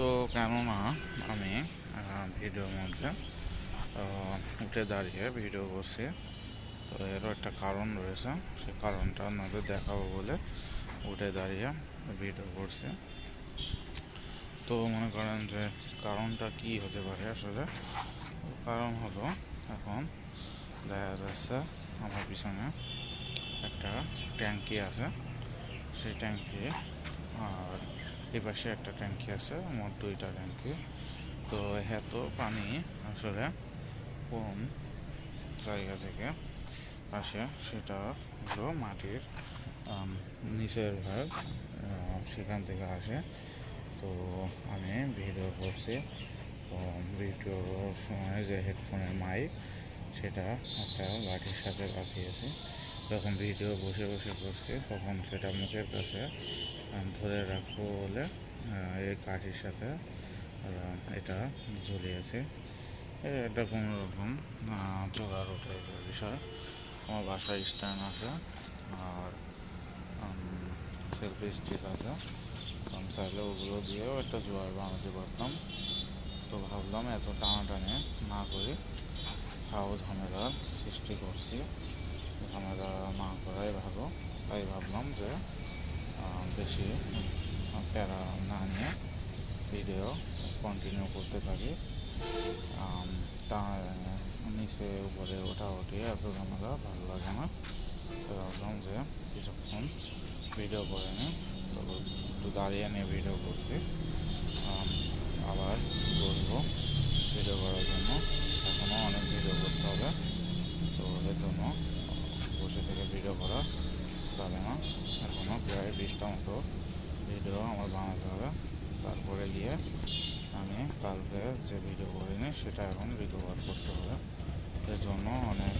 তো কেননা আমি ভিডিওর মধ্যে উঠে দাঁড়িয়ে ভিডিও করছি। তো এরও একটা কারণ রয়েছে, সে কারণটা আপনাদের দেখাবো বলে উঠে দাঁড়িয়ে ভিডিও করছি। তো মনে করেন যে কারণটা কি হতে পারে আসলে? কারণ হলো, এখন দেখা যাচ্ছে আমার পিছনে একটা ট্যাঙ্কি আছে। সেই ট্যাঙ্কি আর এই পাশে একটা ট্যাঙ্কি আছে, আমার দুইটা ট্যাঙ্কি। তো এত পানি আসলে কোন জায়গা থেকে আসে সেটা হলো মাটির নিচের ভাগ সেখান থেকে আসে। তো আমি ভিডিও করছি, তো ভিডিওর সময় যে হেডফোনের মাইক, সেটা একটা লাঠির সাথে লাগিয়েছি যখন ভিডিও বসে বসে করছি তখন সেটা মুখের কাছে ধরে রাখব বলে এই কাঠির সাথে এটা ঝুলিয়েছে এটা কোনো রকম জোগাড় ওঠে বিষয়। আমার বাসায় স্ট্যান্ড আছে, আর সেলফি স্টিক আছে। চাইলে ওগুলো দিয়েও একটা জোয়ার বানাতে পারতাম। তো ভাবলাম এত টানাটানি না করে খাও ঝামেলার সৃষ্টি করছি। ঝামেলা না করাই ভালো তাই ভাবলাম যে বেশি প্যারা না নিয়ে ভিডিও কন্টিনিউ করতে থাকি। টা- নিচে উপরে ওঠা উঠি এত ঝামেলা ভালো লাগে না। তো ভাবলাম যে কিছুক্ষণ ভিডিও করে নিই তো একটু দাঁড়িয়ে নিয়ে ভিডিও করছি। আবার বলব। বসে থেকে ভিডিও করা। যাবে না এখনও প্রায় বিশটা মতো ভিডিও আমার বানাতে হবে। তারপরে গিয়ে আমি কালকে যে ভিডিও করিনি, সেটা এখন রিকভার করতে হবে। এর জন্য অনেক